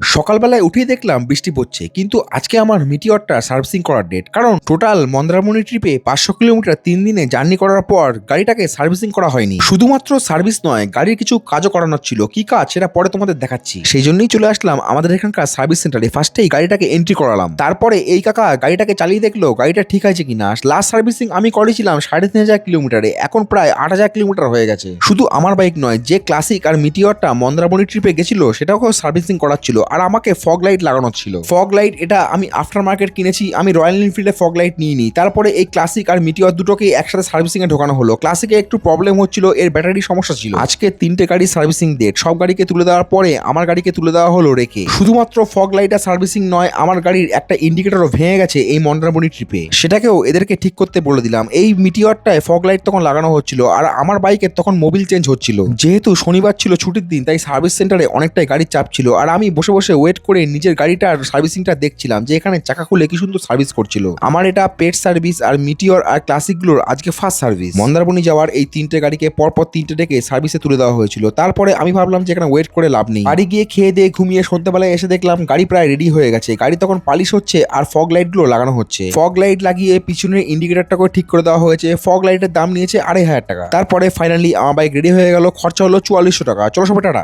সকালবেলায় উঠেই দেখলাম বৃষ্টি পড়ছে, কিন্তু আজকে আমার মিটিওরটা সার্ভিসিং করার ডেট কারণ টোটাল মন্দারমণি ট্রিপে পাঁচশো কিলোমিটার তিন দিনে জার্নি করার পর গাড়িটাকে সার্ভিসিং করা হয়নি। শুধুমাত্র সার্ভিস নয়, গাড়ির কিছু কাজও করানোর ছিল। কি কাজ সেটা পরে তোমাদের দেখাচ্ছি। সেই জন্যই চলে আসলাম আমাদের এখানকার সার্ভিস সেন্টারে ফার্স্টেই গাড়িটাকে এন্ট্রি করালাম। তারপরে এই কাকা গাড়িটাকে চালিয়ে দেখল, গাড়িটা ঠিক আছে কিনা। লাস্ট সার্ভিসিং আমি করেছিলাম সাড়ে তিন হাজার কিলোমিটারে। এখন প্রায় আট হাজার কিলোমিটার হয়ে গেছে। শুধু আমার বাইক নয়, যে ক্লাসিক আর মিটিওরটা মন্দারমণি ট্রিপে গেছিল সেটাও সার্ভিসিং করার ছিল আর আমাকে ফগ লাইট লাগানো ছিল। ফগ লাইট এটা আমি আফটার মার্কেট কিনেছি, আমি রয়্যাল এনফিল্ডে ফগ লাইট নিয়ে নিই তারপরে এই ক্লাসিক আর মিটিওর দুটোকে একসাথে সার্ভিসিং এ ঢোকানো হলো। ক্লাসিকে একটু প্রবলেম হচ্ছিল, এর ব্যাটারি সমস্যা ছিল। আজকে তিনটে গাড়ি সার্ভিসিং ডেট সব গাড়িকে তুলে দেওয়ার পরে আমার গাড়িকে তুলে দেওয়া হলো রেখে। শুধুমাত্র ফগ লাইট আর সার্ভিসিং নয়, আমার গাড়ির একটা ইন্ডিকেটরও ভেঙে গেছে এই মন্দারমণি ট্রিপে সেটাকেও এদেরকে ঠিক করতে বলে দিলাম। এই মিটিওরটায় ফগ লাইট তখন লাগানো হচ্ছিল আর আমার বাইকের তখন মোবিল চেঞ্জ হচ্ছিল। যেহেতু শনিবার ছিল ছুটির দিন, তাই সার্ভিস সেন্টারে অনেকটাই গাড়ির চাপ ছিল। আর আমি বসে বসে ওয়েট করে নিজের গাড়িটার সার্ভিসিংটা দেখছিলাম যে এখানে চাকা খুলে কি সুন্দর সার্ভিস করছিল। আমার এটা পেট সার্ভিস আর মিটিওর আর ক্লাসিকগুলোর আজকে ফার্স্ট সার্ভিস মন্দারমণি যাওয়ার এই তিনটে গাড়িকে পরপর তিনটে ডেকে সার্ভিসে তুলে দেওয়া হয়েছিল। তারপরে আমি ভাবলাম যে এখানে ওয়েট করে লাভ নেই। বাড়ি গিয়ে খেয়ে দিয়ে ঘুমিয়ে সন্ধ্যাবেলায় এসে দেখলাম গাড়ি প্রায় রেডি হয়ে গেছে। গাড়ি তখন পালিশ হচ্ছে আর ফগ লাইটগুলো লাগানো হচ্ছে। ফগ লাইট লাগিয়ে পিছনের ইন্ডিকেটরটাকে ঠিক করে দেওয়া হয়েছে। ফগ লাইটের দাম নিয়েছে আড়াই হাজার টাকা। তারপরে ফাইনালি আমার বাইক রেডি হয়ে গেল। খরচা হলো চুয়াল্লিশশো টাকা। চলো সবাই টাটা।